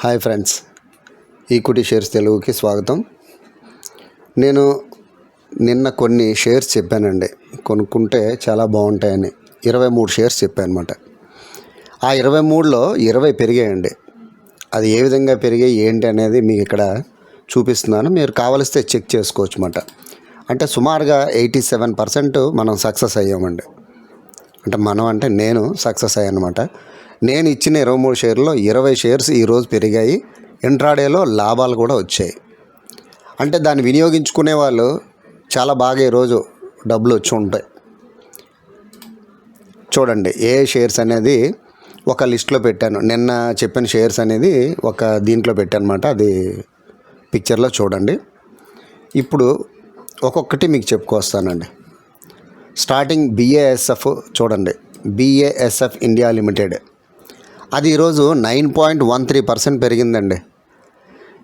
Hi friends. Equity shares తెలుగుకి స్వాగతం. నేను నిన్న కొన్ని షేర్స్ చెప్పానండి. కొనుక్కుంటే చాలా బాగుంటాయని. ఇరవై మూడు షేర్స్ చెప్పాను అనమాట ఆ ఇరవై మూడులో ఇరవై పెరిగాయండి. అది ఏ విధంగా పెరిగాయి ఏంటి అనేది మీకు ఇక్కడ చూపిస్తున్నాను. మీరు కావలిస్తే చెక్ చేసుకోవచ్చు అన్నమాట. అంటే సుమారుగా ఎయిటీ సెవెన్ పర్సెంట్ మనం సక్సెస్ అయ్యామండి. అంటే మనం అంటే నేను సక్సెస్ అయ్యానమాట నేను ఇచ్చిన ఇరవై మూడు షేర్లో ఇరవై షేర్స్ ఈరోజు పెరిగాయి. ఇంట్రాడేలో లాభాలు కూడా వచ్చాయి. అంటే దాన్ని వినియోగించుకునే వాళ్ళు చాలా బాగా ఈరోజు డబ్బులు వచ్చి ఉంటాయి. చూడండి ఏ షేర్స్ అనేది ఒక లిస్ట్లో పెట్టాను. నిన్న చెప్పిన షేర్స్ అనేది ఒక దీంట్లో పెట్టానమాట. అది పిక్చర్లో చూడండి. ఇప్పుడు ఒక్కొక్కటి మీకు చెప్పుకొస్తానండి. స్టార్టింగ్ బిఏఎస్ఎఫ్ చూడండి. BASF India limited. అది ఈరోజు nine point one three percent పెరిగిందండి.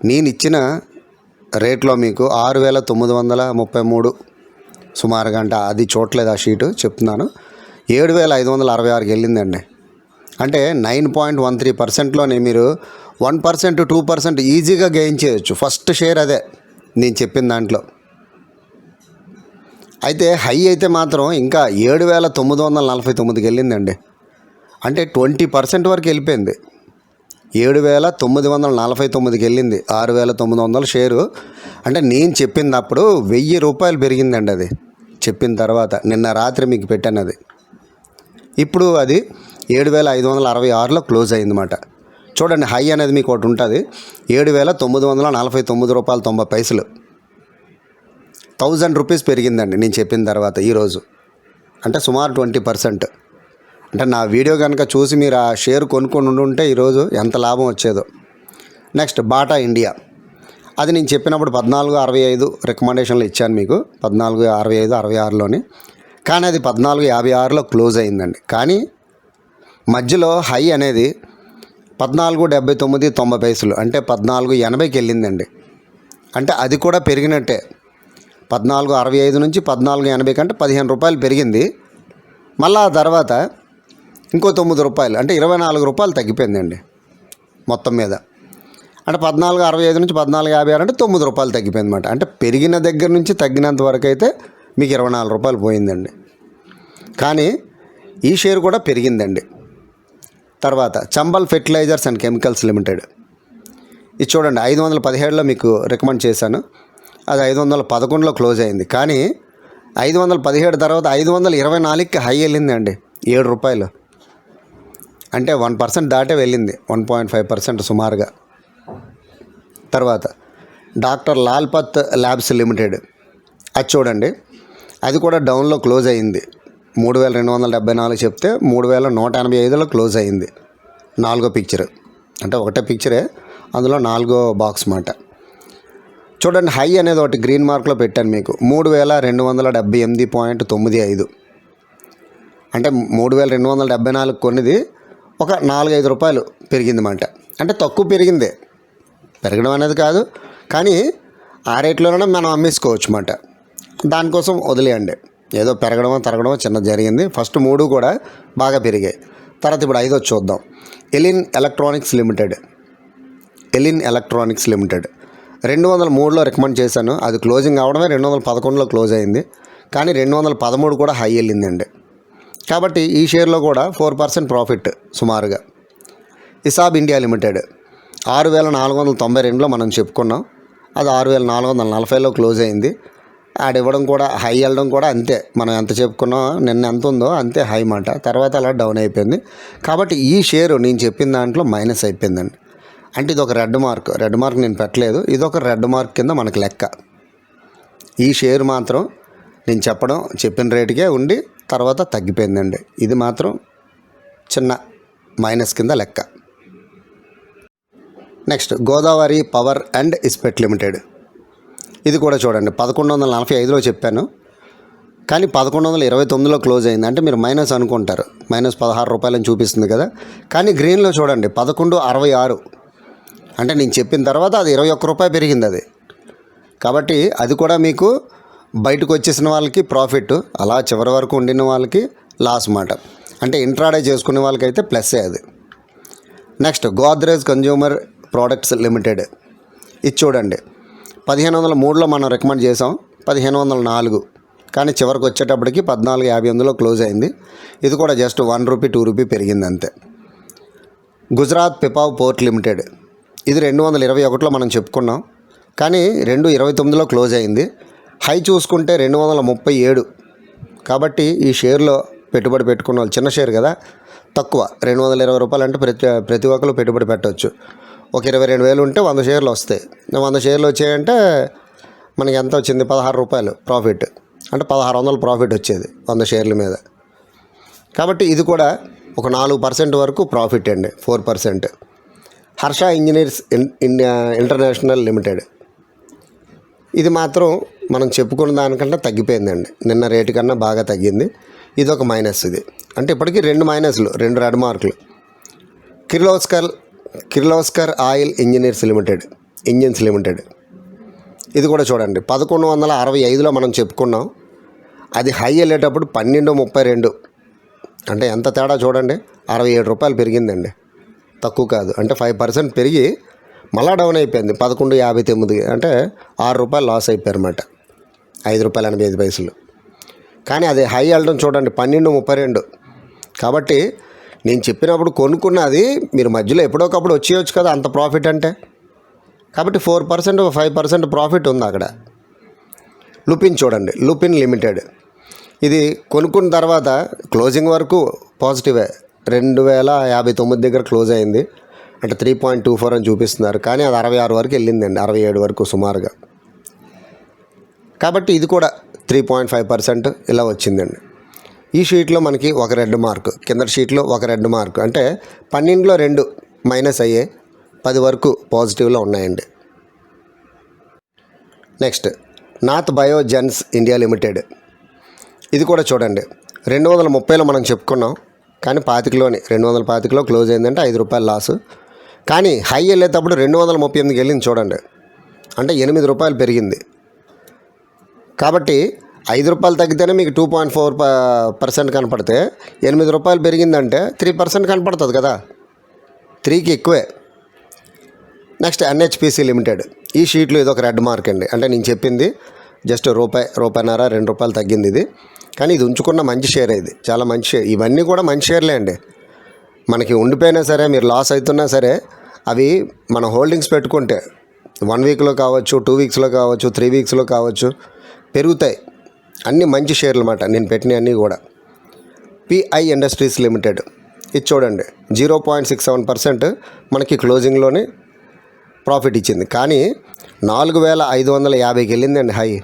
నేను ఇచ్చిన రేట్లో మీకు ఆరు వేల తొమ్మిది వందల ముప్పై మూడు సుమారుగా అంటే అది చూడలేదు ఆ షీటు చెప్తున్నాను. ఏడు వేల ఐదు వందల అరవై ఆరుకి వెళ్ళిందండి. అంటే నైన్ పాయింట్ వన్ త్రీ పర్సెంట్లోనే మీరు వన్ పర్సెంట్ టూ పర్సెంట్ ఈజీగా గెయిన్ చేయొచ్చు. ఫస్ట్ షేర్ అదే నేను చెప్పిన దాంట్లో. అయితే హై అయితే మాత్రం ఇంకా ఏడు వేల తొమ్మిది వందల నలభై తొమ్మిదికి వెళ్ళిందండి. అంటే ట్వంటీ పర్సెంట్ వరకు వెళ్ళిపోయింది. ఏడు వేల తొమ్మిది వందల నలభై తొమ్మిదికి వెళ్ళింది. ఆరు వేల తొమ్మిది వందల షేరు. అంటే నేను చెప్పినప్పుడు వెయ్యి రూపాయలు పెరిగిందండి అది. చెప్పిన తర్వాత నిన్న రాత్రి మీకు పెట్టాను అది. ఇప్పుడు అది ఏడు వేల ఐదు వందల అరవై ఆరులో క్లోజ్ అయిందన్నమాట. చూడండి హై అనేది మీకు ఒకటి ఉంటుంది. ఏడు వేల తొమ్మిది వందల నలభై తొమ్మిది రూపాయలు తొంభై పైసలు. థౌజండ్ రూపీస్ పెరిగిందండి నేను చెప్పిన తర్వాత ఈరోజు. అంటే సుమారు ట్వంటీ పర్సెంట్. అంటే నా వీడియో కనుక చూసి మీరు ఆ షేర్ కొనుక్కొని ఉంటే ఈరోజు ఎంత లాభం వచ్చేదో. Next Bata India. అది నేను చెప్పినప్పుడు పద్నాలుగు అరవై ఐదు రికమెండేషన్లు ఇచ్చాను మీకు. పద్నాలుగు అరవై ఐదు అరవై ఆరులోని. కానీ అది పద్నాలుగు యాభై ఆరులో క్లోజ్ అయిందండి. కానీ మధ్యలో హై అనేది పద్నాలుగు డెబ్బై తొమ్మిది తొంభై పైసలు అంటే పద్నాలుగు ఎనభైకి వెళ్ళిందండి. అంటే అది కూడా పెరిగినట్టే. పద్నాలుగు అరవై ఐదు నుంచి పద్నాలుగు ఎనభై కంటే పదిహేను రూపాయలు పెరిగింది. మళ్ళీ ఆ తర్వాత ఇంకో తొమ్మిది రూపాయలు అంటే ఇరవై నాలుగు రూపాయలు తగ్గిపోయిందండి మొత్తం మీద. అంటే పద్నాలుగు అరవై ఐదు నుంచి పద్నాలుగు యాభై ఆరు అంటే తొమ్మిది రూపాయలు తగ్గిపోయింది అనమాట అంటే పెరిగిన దగ్గర నుంచి తగ్గినంత వరకు అయితే మీకు ఇరవై నాలుగు రూపాయలు పోయిందండి. కానీ ఈ షేర్ కూడా పెరిగిందండి. తర్వాత Chambal fertilisers and chemicals limited. ఇది చూడండి ఐదు వందల పదిహేడులో మీకు రికమెండ్ చేశాను. అది ఐదు వందల పదకొండులో క్లోజ్ అయింది. కానీ ఐదు వందల పదిహేడు తర్వాత ఐదు వందల ఇరవై నాలుగుకి హై వెళ్ళిందండి ఏడు రూపాయలు. అంటే వన్ పర్సెంట్ దాటే వెళ్ళింది. వన్ పాయింట్ ఫైవ్ పర్సెంట్ సుమారుగా. తర్వాత డాక్టర్ లాల్పత్ ల్యాబ్స్ లిమిటెడ్. అది చూడండి. అది కూడా డౌన్లో క్లోజ్ అయింది. మూడు వేల రెండు వందల డెబ్బై నాలుగు చెప్తే మూడు వేల నూట ఎనభై ఐదులో క్లోజ్ అయింది. నాలుగో పిక్చర్. అంటే ఒకటే పిక్చరే. అందులో నాలుగో బాక్స్ మాట. చూడండి హై అనేది ఒకటి గ్రీన్ మార్క్లో పెట్టాను మీకు. మూడు వేల రెండు వందల డెబ్బై ఎనిమిది పాయింట్ తొమ్మిది ఐదు. అంటే మూడు వేల రెండు వందల డెబ్బై నాలుగు కొన్నిది ఒక నాలుగైదు రూపాయలు పెరిగిందన్నమాట అంటే తక్కువ పెరిగిందే. పెరగడం అనేది కాదు. కానీ ఆ రేట్లోనే మనం అమ్మేసుకోవచ్చు అన్నమాట దానికోసం వదిలేయండి. ఏదో పెరగడమో తరగడమో చిన్న జరిగింది. ఫస్ట్ మూడు కూడా బాగా పెరిగాయి. తర్వాత ఇప్పుడు ఐదో చూద్దాం. Elin electronics limited. Elin electronics limited. రెండు వందల మూడులో రికమెండ్ చేశాను. అది క్లోజింగ్ అవడమే రెండు వందల పదకొండులో క్లోజ్ అయింది. కానీ రెండు వందల పదమూడు కూడా హై వెళ్ళిందండి. కాబట్టి ఈ షేర్లో కూడా ఫోర్ పర్సెంట్ ప్రాఫిట్ సుమారుగా. ESAB India limited. ఆరు వేల నాలుగు వందల తొంభై రెండులో మనం చెప్పుకున్నాం. అది ఆరు వేల నాలుగు వందల నలభైలో క్లోజ్ అయింది. ఆడ ఇవ్వడం కూడా హై వెళ్ళడం కూడా అంతే. మనం ఎంత చెప్పుకున్నాం నిన్న ఎంత ఉందో అంతే హై మాట. తర్వాత అలా డౌన్ అయిపోయింది. కాబట్టి ఈ షేరు నేను చెప్పిన దాంట్లో మైనస్ అయిపోయిందండి. అంటే ఇది ఒక రెడ్ మార్క్. రెడ్ మార్క్ నేను పెట్టలేదు. ఇది ఒక రెడ్ మార్క్ కింద మనకు లెక్క. ఈ షేర్ మాత్రం నేను చెప్పడం చెప్పిన రేటుకే ఉండి తర్వాత తగ్గిపోయిందండి. ఇది మాత్రం చిన్న మైనస్ కింద లెక్క. Next Godavari power and Ispat limited. ఇది కూడా చూడండి పదకొండు వందల నలభై ఐదులో చెప్పాను. కానీ పదకొండు వందల ఇరవై తొమ్మిదిలో క్లోజ్ అయింది. అంటే మీరు మైనస్ అనుకుంటారు. మైనస్ పదహారు రూపాయలని చూపిస్తుంది కదా. కానీ గ్రీన్లో చూడండి పదకొండు అరవై ఆరు. అంటే నేను చెప్పిన తర్వాత అది ఇరవై ఒక్క రూపాయి పెరిగింది అది. కాబట్టి అది కూడా మీకు బయటకు వచ్చేసిన వాళ్ళకి ప్రాఫిట్ అలా చివరి వరకు ఉండిన వాళ్ళకి లాస్ మాట. అంటే ఇంట్రాడే చేసుకునే వాళ్ళకైతే ప్లస్సే అది. Next Godrej consumer products limited. ఇది చూడండి. పదిహేను వందల మూడులో మనం రికమెండ్ చేసాం పదిహేను వందల నాలుగు. కానీ చివరికి వచ్చేటప్పటికి పద్నాలుగు యాభై ఎనిమిదిలో క్లోజ్ అయింది. ఇది కూడా just one rupee two rupee పెరిగింది అంతే. Gujarat Pipavav port limited. ఇది రెండు వందల ఇరవై ఒకటిలో మనం చెప్పుకున్నాం. కానీ రెండు ఇరవై తొమ్మిదిలో క్లోజ్ అయింది. హై చూసుకుంటే రెండు వందల ముప్పై ఏడు కాబట్టి ఈ షేర్లో పెట్టుబడి పెట్టుకున్న వాళ్ళు చిన్న షేర్ కదా తక్కువ. రెండు వందల ఇరవై రూపాయలు అంటే ప్రతి ప్రతి ఒక్కరు పెట్టుబడి పెట్టవచ్చు ఒక ఇరవై రెండు వేలు ఉంటే వంద షేర్లు వస్తాయి. వంద షేర్లు వచ్చాయంటే మనకి ఎంత వచ్చింది? పదహారు రూపాయలు ప్రాఫిట్. అంటే పదహారు వందలు ప్రాఫిట్ వచ్చేది వంద షేర్ల మీద. కాబట్టి ఇది కూడా ఒక నాలుగు పర్సెంట్ వరకు ప్రాఫిట్ అండి four percent. Harsha engineers in India international limited. ఇది మాత్రం మనం చెప్పుకున్న దానికంటే తగ్గిపోయిందండి. నిన్న రేటు కన్నా బాగా తగ్గింది. ఇది ఒక మైనస్ ఇది. అంటే ఇప్పటికీ రెండు మైనస్లు రెండు రెడ్ మార్కులు. Kirloskar Kirloskar oil engineers limited engines limited. ఇది కూడా చూడండి. పదకొండు వందల అరవై ఐదులో మనం చెప్పుకున్నాం. అది హై వెళ్ళేటప్పుడు పన్నెండు ముప్పై రెండు. అంటే ఎంత తేడా చూడండి. అరవై ఏడు రూపాయలు పెరిగిందండి. తక్కువ కాదు. అంటే ఫైవ్ పర్సెంట్ పెరిగి మళ్ళా డౌన్ అయిపోయింది. పదకొండు యాభై తొమ్మిది అంటే ఆరు రూపాయలు లాస్ అయిపోయారు అన్నమాట ఐదు రూపాయలు ఎనభై ఐదు పైసలు. కానీ అది హై వెళ్ళడం చూడండి పన్నెండు ముప్పై రెండు. కాబట్టి నేను చెప్పినప్పుడు కొనుక్కున్నది మీరు మధ్యలో ఎప్పుడోకప్పుడు వచ్చేయచ్చు కదా అంత ప్రాఫిట్ అంటే. కాబట్టి four percent five percent profit ఉంది అక్కడ. లుపిన్ చూడండి లుపిన్ లిమిటెడ్ ఇది కొనుక్కున్న తర్వాత క్లోజింగ్ వరకు పాజిటివే రెండు వేల యాభై తొమ్మిది దగ్గర క్లోజ్ అయింది. అంటే త్రీ పాయింట్ టూ ఫోర్ అని చూపిస్తున్నారు. కానీ అది అరవై ఆరు వరకు వెళ్ళిందండి అరవై ఏడు వరకు సుమారుగా. కాబట్టి ఇది కూడా త్రీ పాయింట్ ఫైవ్ పర్సెంట్ ఇలా వచ్చిందండి. ఈ షీట్లో మనకి ఒక రెడ్ మార్క్ కింద షీట్లో ఒక రెడ్ మార్క్ అంటే పన్నెండులో రెండు మైనస్ అయ్యే పది వరకు పాజిటివ్లో ఉన్నాయండి. Next Nath biogenes India limited ఇది కూడా చూడండి. రెండు వందల ముప్పైలో మనం చెప్పుకున్నాం కానీ పాతికలోని రెండు వందల పాతికలో క్లోజ్ అయిందంటే ఐదు రూపాయలు లాసు కానీ హై వెళ్ళేటప్పుడు రెండు వందల ముప్పై ఎనిమిదికి వెళ్ళింది చూడండి. అంటే ఎనిమిది రూపాయలు పెరిగింది. కాబట్టి ఐదు రూపాయలు తగ్గితేనే మీకు టూ పాయింట్ ఫోర్ పర్సెంట్ కనపడితే ఎనిమిది రూపాయలు పెరిగిందంటే త్రీ పర్సెంట్ కనపడుతుంది కదా. త్రీకి ఎక్కువే. నెక్స్ట్ ఎన్హెచ్పిసి లిమిటెడ్ ఈ షీట్లో ఇది ఒక రెడ్ మార్క్ అండి. అంటే నేను చెప్పింది జస్ట్ రూపాయి రూపాయిన్నర రెండు రూపాయలు తగ్గింది ఇది. కానీ ఇది ఉంచుకున్న మంచి షేర్ ఇది. చాలా మంచి షేర్. ఇవన్నీ కూడా మంచి షేర్లే అండి. మనకి ఉండిపోయినా సరే మీరు లాస్ అవుతున్నా సరే అవి మన హోల్డింగ్స్ పెట్టుకుంటే వన్ వీక్లో కావచ్చు టూ వీక్స్లో కావచ్చు త్రీ వీక్స్లో కావచ్చు పెరుగుతాయి. అన్నీ మంచి షేర్లు అన్నమాట. నేను పెట్టిన అన్నీ కూడా. పిఐ ఇండస్ట్రీస్ లిమిటెడ్ ఇది చూడండి. Zero point six seven percent మనకి క్లోజింగ్లోనే ప్రాఫిట్ ఇచ్చింది. కానీ నాలుగు వేల ఐదు వందల యాభైకి వెళ్ళిందండి హై.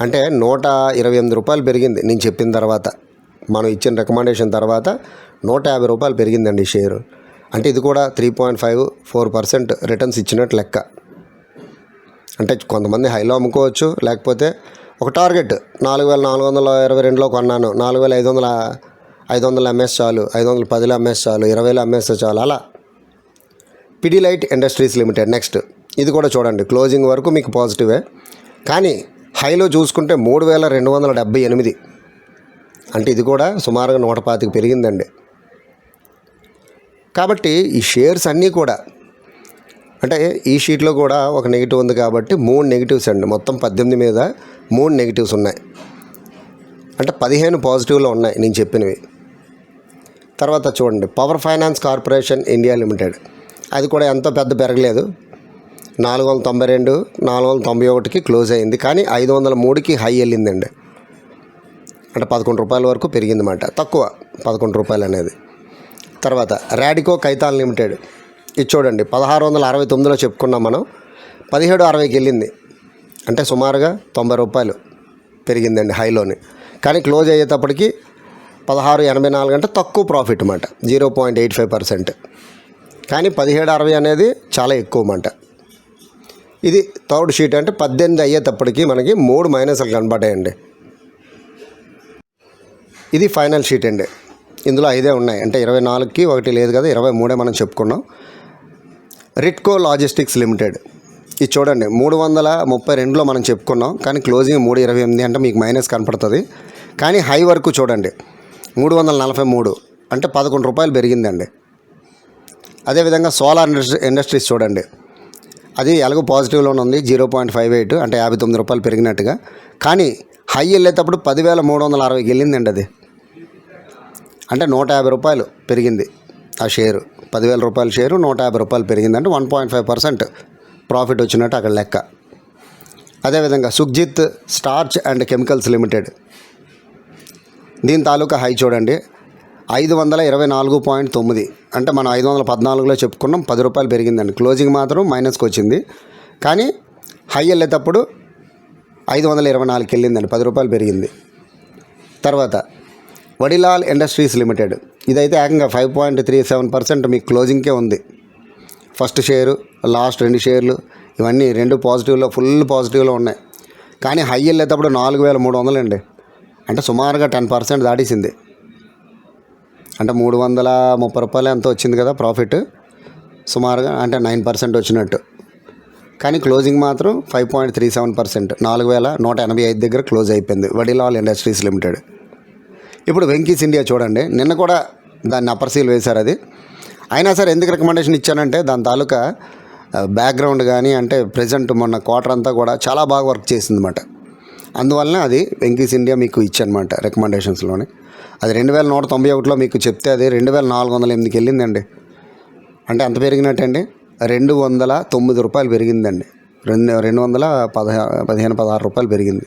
అంటే నూట ఇరవై ఎనిమిది రూపాయలు పెరిగింది. నేను చెప్పిన తర్వాత మనం ఇచ్చిన రికమెండేషన్ తర్వాత నూట యాభై రూపాయలు పెరిగిందండి షేరు. అంటే ఇది కూడా three point five four percent returns ఇచ్చినట్టు లెక్క. అంటే కొంతమంది హైలో అమ్ముకోవచ్చు లేకపోతే ఒక టార్గెట్ నాలుగు వేల నాలుగు వందల ఇరవై రెండులో కొన్నాను. నాలుగు వేల ఐదు వందల ఐదు వందలు అమ్మేసి చాలు ఐదు వందల పదిలో అమ్మేసి చాలు ఇరవైలో అమ్మేస్తే చాలు అలా. Pidilite industries limited next. ఇది కూడా చూడండి క్లోజింగ్ వరకు మీకు పాజిటివే. కానీ హైలో చూసుకుంటే మూడు వేల రెండు వందల డెబ్బై ఎనిమిది. అంటే ఇది కూడా సుమారుగా నూట పాతికి పెరిగిందండి. కాబట్టి ఈ షేర్స్ అన్నీ కూడా అంటే ఈ షీట్లో కూడా ఒక నెగిటివ్ ఉంది కాబట్టి మూడు నెగిటివ్స్ అండి. మొత్తం పద్దెనిమిది మీద మూడు నెగిటివ్స్ ఉన్నాయి. అంటే పదిహేను పాజిటివ్లో ఉన్నాయి నేను చెప్పినవి. తర్వాత చూడండి. Power finance corporation India limited. అది కూడా ఎంతో పెద్ద పెరగలేదు. నాలుగు వందల తొంభై రెండు నాలుగు వందల తొంభై ఒకటికి క్లోజ్ అయింది. కానీ ఐదు వందల మూడుకి హై వెళ్ళిందండి. అంటే పదకొండు రూపాయల వరకు పెరిగిందన్నమాట. తక్కువ పదకొండు రూపాయలు అనేది. తర్వాత రాడికో కైతాల్ లిమిటెడ్. ఇది చూడండి పదహారు వందల అరవై తొమ్మిదిలో చెప్పుకున్నాం మనం. పదిహేడు అరవైకి వెళ్ళింది. అంటే సుమారుగా తొంభై రూపాయలు పెరిగిందండి హైలోని. కానీ క్లోజ్ అయ్యేటప్పటికి పదహారు ఎనభై నాలుగు అంటే తక్కువ ప్రాఫిట్ అన్నమాట. Zero point eight five percent. కానీ పదిహేడు అరవై అనేది చాలా ఎక్కువ అన్నమాట. ఇది థర్డ్ షీట్ అంటే పద్దెనిమిది అయ్యేటప్పటికి మనకి మూడు మైనస్లు కనబడ్డాయండి. ఇది ఫైనల్ షీట్ అండి. ఇందులో ఐదే ఉన్నాయి. అంటే ఇరవై నాలుగుకి ఒకటి లేదు కదా ఇరవై మూడే మనం చెప్పుకున్నాం. రిట్కో లాజిస్టిక్స్ లిమిటెడ్ ఇది చూడండి మూడు వందల ముప్పై రెండులో మనం చెప్పుకున్నాం కానీ క్లోజింగ్ మూడు ఇరవై ఎనిమిది అంటే మీకు మైనస్ కనపడుతుంది. కానీ హై వరకు చూడండి మూడు వందల నలభై మూడు అంటే పదకొండు రూపాయలు పెరిగిందండి. అదేవిధంగా సోలార్ ఇండస్ట్రీ ఇండస్ట్రీస్ చూడండి అది ఎలాగో పాజిటివ్లోనే ఉంది జీరో పాయింట్ ఫైవ్ ఎయిట్ అంటే యాభై తొమ్మిది రూపాయలు పెరిగినట్టుగా. కానీ హై వెళ్ళేటప్పుడు పదివేల మూడు వందల అరవైకి వెళ్ళిందండి అది. అంటే నూట యాభై రూపాయలు పెరిగింది ఆ షేరు పదివేల రూపాయల షేరు నూట యాభై రూపాయలు పెరిగిందంటే one point five percent profit వచ్చినట్టు అక్కడ లెక్క. అదేవిధంగా Sukhjit starch and chemicals limited. దీని తాలూకా హై చూడండి. ఐదు వందల ఇరవై నాలుగు పాయింట్ తొమ్మిది. అంటే మనం ఐదు వందల పద్నాలుగులో చెప్పుకున్నాం పది రూపాయలు పెరిగిందండి. క్లోజింగ్ మాత్రం మైనస్కి వచ్చింది. కానీ హై వెళ్ళేటప్పుడు ఐదు వందల ఇరవై నాలుగుకి వెళ్ళిందండి పది రూపాయలు పెరిగింది. తర్వాత వడిలాల్ ఇండస్ట్రీస్ లిమిటెడ్. ఇదైతే ఏకంగా five point three seven percent మీకు క్లోజింగ్కే ఉంది. ఫస్ట్ షేరు లాస్ట్ రెండు షేర్లు ఇవన్నీ రెండు పాజిటివ్లో ఫుల్ పాజిటివ్లో ఉన్నాయి. కానీ హై వెళ్ళేటప్పుడు నాలుగు వేల మూడు వందలు అండి అంటే సుమారుగా టెన్ పర్సెంట్ దాటేసింది. అంటే మూడు వందల ముప్పై రూపాయలు ఎంత వచ్చింది కదా ప్రాఫిట్ సుమారుగా అంటే నైన్ పర్సెంట్ వచ్చినట్టు. కానీ క్లోజింగ్ మాత్రం five point three seven percent నాలుగు వేల నూట ఎనభై ఐదు దగ్గర క్లోజ్ అయిపోయింది. Vadilal industries limited. ఇప్పుడు వెంకీస్ ఇండియా చూడండి. నిన్న కూడా దాన్ని అప్పర్ సీల్ వేశారు అది. అయినా సరే ఎందుకు రికమెండేషన్ ఇచ్చానంటే దాని తాలూకా బ్యాక్గ్రౌండ్ కానీ అంటే ప్రజెంట్ మొన్న క్వార్టర్ అంతా కూడా చాలా బాగా వర్క్ చేసిందన్నమాట. అందువలన అది వెంకీస్ ఇండియా మీకు ఇచ్చనమాట రికమెండేషన్స్లోనే అది రెండు వేల నూట తొంభై ఒకటిలో మీకు చెప్తే అది రెండు వేల నాలుగు వందల ఎనిమిదికి వెళ్ళిందండి. అంటే ఎంత పెరిగినట్టండి. రెండు వందల తొమ్మిది రూపాయలు పెరిగిందండి. రెండు రెండు వందల పదహా పదిహేను పదహారు రూపాయలు పెరిగింది.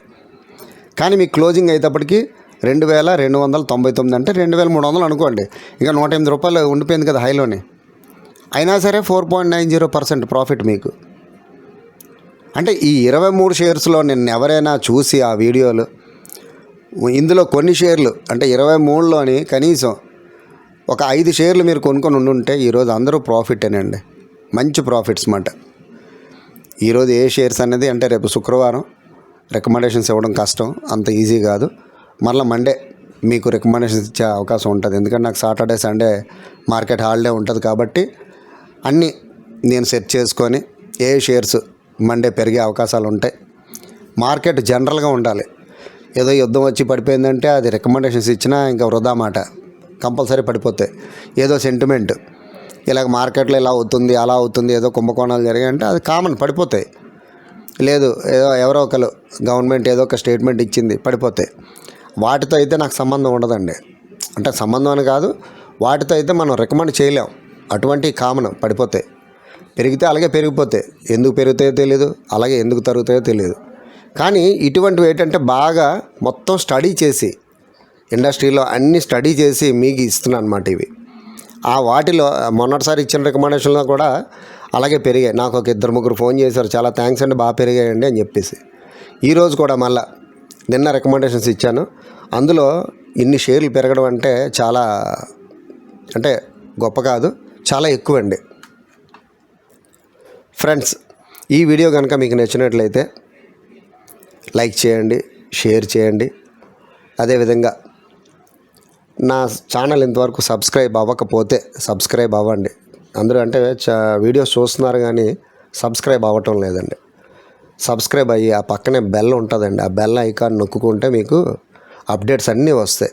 కానీ మీకు క్లోజింగ్ అయ్యేటప్పటికి రెండు వేల రెండు వందల తొంభై తొమ్మిది అంటే రెండు వేల మూడు వందలు అనుకోండి. ఇంకా నూట ఎనిమిది రూపాయలు ఉండిపోయింది కదా హైలోనే. అయినా సరే four point nine zero percent profit మీకు. అంటే ఈ ఇరవై మూడు షేర్స్లో నిన్న ఎవరైనా చూసి ఆ వీడియోలు ఇందులో కొన్ని షేర్లు అంటే ఇరవై మూడులోని కనీసం ఒక ఐదు షేర్లు మీరు కొనుక్కొని ఉండుంటే ఈరోజు అందరూ ప్రాఫిటేనండి. మంచి ప్రాఫిట్స్ మాట. ఈరోజు ఏ షేర్స్ అనేది అంటే రేపు శుక్రవారం. రికమెండేషన్స్ ఇవ్వడం కష్టం అంత ఈజీ కాదు. మళ్ళీ మండే మీకు రికమెండేషన్స్ ఇచ్చే అవకాశం ఉంటుంది. ఎందుకంటే నాకు సాటర్డే సండే మార్కెట్ హాలిడే ఉంటుంది కాబట్టి అన్నీ నేను సెట్ చేసుకొని ఏ షేర్స్ మండే పెరిగే అవకాశాలు ఉంటాయి. మార్కెట్ జనరల్గా ఉండాలి. ఏదో యుద్ధం వచ్చి పడిపోయిందంటే అది రికమెండేషన్స్ ఇచ్చినా ఇంకా వృధా మాట. కంపల్సరీ పడిపోతాయి. ఏదో సెంటిమెంట్ ఇలాగ మార్కెట్లో ఇలా అవుతుంది అలా అవుతుంది ఏదో కుంభకోణాలు జరిగాయంటే అది కామన్ పడిపోతాయి. లేదు ఏదో ఎవరో ఒకరు గవర్నమెంట్ ఏదో ఒక స్టేట్మెంట్ ఇచ్చింది పడిపోతాయి. వాటితో అయితే నాకు సంబంధం ఉండదండి. అంటే సంబంధం అని కాదు వాటితో అయితే మనం రికమెండ్ చేయలేం. అటువంటి కామన్ పడిపోతాయి పెరిగితే అలాగే పెరిగిపోతాయి ఎందుకు పెరుగుతాయో తెలియదు అలాగే ఎందుకు తరుగుతాయో తెలియదు కానీ ఇటువంటివి ఏంటంటే బాగా మొత్తం స్టడీ చేసి ఇండస్ట్రీలో అన్ని స్టడీ చేసి మీకు ఇస్తున్నాను అనమాట ఇవి. ఆ వాటిలో మొన్నటిసారి ఇచ్చిన రికమెండేషన్లో కూడా అలాగే పెరిగాయి. నాకు ఒక ఇద్దరు ముగ్గురు ఫోన్ చేశారు చాలా థ్యాంక్స్ అండి బాగా పెరిగాయండి అని చెప్పేసి. ఈరోజు కూడా మళ్ళా నిన్న రికమెండేషన్స్ ఇచ్చాను. అందులో ఇన్ని షేర్లు పెరగడం అంటే చాలా అంటే గొప్ప కాదు చాలా ఎక్కువ అండి ఫ్రెండ్స్ ఈ వీడియో కనుక మీకు నచ్చినట్లయితే లైక్ చేయండి షేర్ చేయండి. అదేవిధంగా నా ఛానల్ ఇంతవరకు సబ్స్క్రైబ్ అవ్వకపోతే సబ్స్క్రైబ్ అవ్వండి. అందరూ అంటే చా వీడియోస్ చూస్తున్నారు కానీ సబ్స్క్రైబ్ అవ్వటం లేదండి. సబ్స్క్రైబ్ అయ్యి ఆ పక్కనే బెల్ ఉంటుందండి. ఆ బెల్ ఐకాన్ నొక్కుంటే మీకు అప్డేట్స్ అన్నీ వస్తాయి.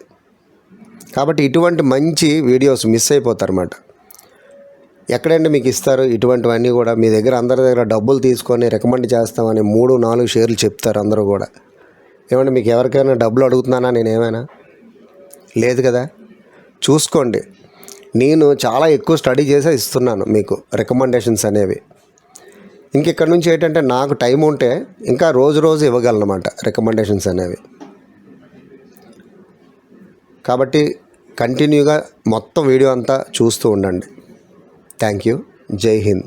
కాబట్టి ఇటువంటి మంచి వీడియోస్ మిస్ అయిపోతారన్నమాట. ఎక్కడండి మీకు ఇస్తారు ఇటువంటివన్నీ కూడా? మీ దగ్గర అందరి దగ్గర డబ్బులు తీసుకొని రికమెండ్ చేస్తామని మూడు నాలుగు షేర్లు చెప్తారు అందరూ కూడా. ఏమంటే మీకు ఎవరికైనా డబ్బులు అడుగుతున్నానా? నేను ఏమైనా లేదు కదా? చూసుకోండి. నేను చాలా ఎక్కువ స్టడీ చేసే ఇస్తున్నాను మీకు రికమెండేషన్స్ అనేవి. ఇంక ఇక్కడ నుంచి ఏంటంటే నాకు టైం ఉంటే ఇంకా రోజు రోజు ఇవ్వగలనమాట రికమెండేషన్స్ అనేవి. కాబట్టి కంటిన్యూగా మొత్తం వీడియో అంతా చూస్తూ ఉండండి. థ్యాంక్ యూ జై హింద్